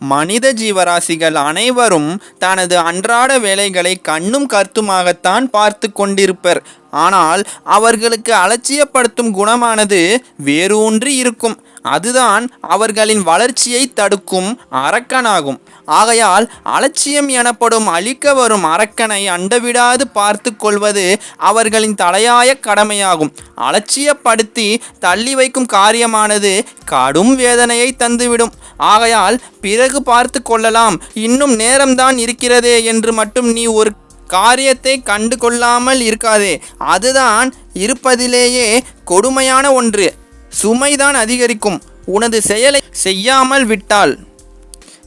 மனித ஜீவராசிகள் அனைவரும் தனது அன்றாட வேலைகளை கண்ணும் கருத்துமாகத்தான் பார்த்து கொண்டிருப்பர். ஆனால் அவர்களுக்கு அலட்சியப்படுத்தும் குணமானது வேரூன்றி இருக்கும். அதுதான் அவர்களின் வளர்ச்சியை தடுக்கும் அரக்கனாகும். ஆகையால் அலட்சியம் எனப்படும் அழிக்க வரும் அரக்கனை அண்டவிடாது பார்த்து கொள்வது அவர்களின் தலையாய கடமையாகும். அலட்சியப்படுத்தி தள்ளி வைக்கும் காரியமானது கடும் வேதனையை தந்துவிடும். ஆகையால் பிறகு பார்த்து கொள்ளலாம். இன்னும் நேரம்தான் இருக்கிறதே என்று மட்டும் நீ ஒரு காரியத்தை கண்டு கொள்ளாமல் இருக்காதே. அதுதான் இருப்பதிலேயே கொடுமையான ஒன்று. சுமைதான் அதிகரிக்கும். உனது செயலை செய்யாமல் விட்டால்.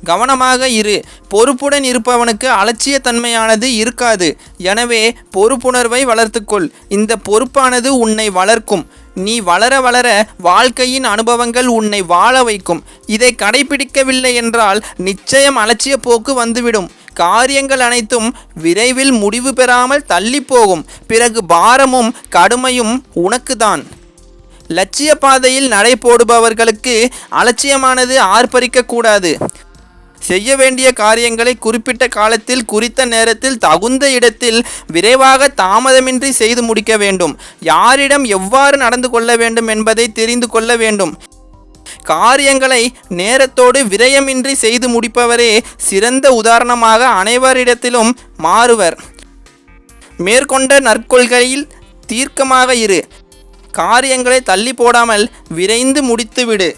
கவனமாக இரு. பொறுப்புடன் இருப்பவனுக்கு அலட்சியத்தன்மையானது இருக்காது. எனவே பொறுப்புணர்வை வளர்த்துக்கொள். இந்த பொறுப்பானது உன்னை வளர்க்கும். நீ வளர வளர வாழ்க்கையின் அனுபவங்கள் உன்னை வாழ வைக்கும். இதை கடைபிடிக்கவில்லை என்றால் நிச்சயம் அலட்சிய போக்கு வந்துவிடும். காரியங்கள் அனைத்தும் விரைவில் முடிவு பெறாமல் தள்ளி போகும் பிறகு பாரமும் கடுமையும் உனக்குதான். லட்சிய பாதையில் நடை போடுபவர்களுக்கு அலட்சியமானது ஆர்ப்பரிக்கக்கூடாது. செய்ய வேண்டிய காரியங்களை குறிப்பிட்ட காலத்தில் குறித்த நேரத்தில் தகுந்த இடத்தில் விரைவாக தாமதமின்றி செய்து முடிக்க வேண்டும். யாரிடம் எவ்வாறு நடந்து கொள்ள வேண்டும் என்பதை தெரிந்து கொள்ள வேண்டும். காரியங்களை நேரத்தோடு விரயமின்றி செய்து முடிப்பவரே சிறந்த உதாரணமாக அனைவரிடத்திலும் மாறுவர். மேற்கொண்ட நற்கொள்கையில் தீர்க்கமாக இரு. காரியங்களை தள்ளி போடாமல் விரைந்து முடித்துவிடு.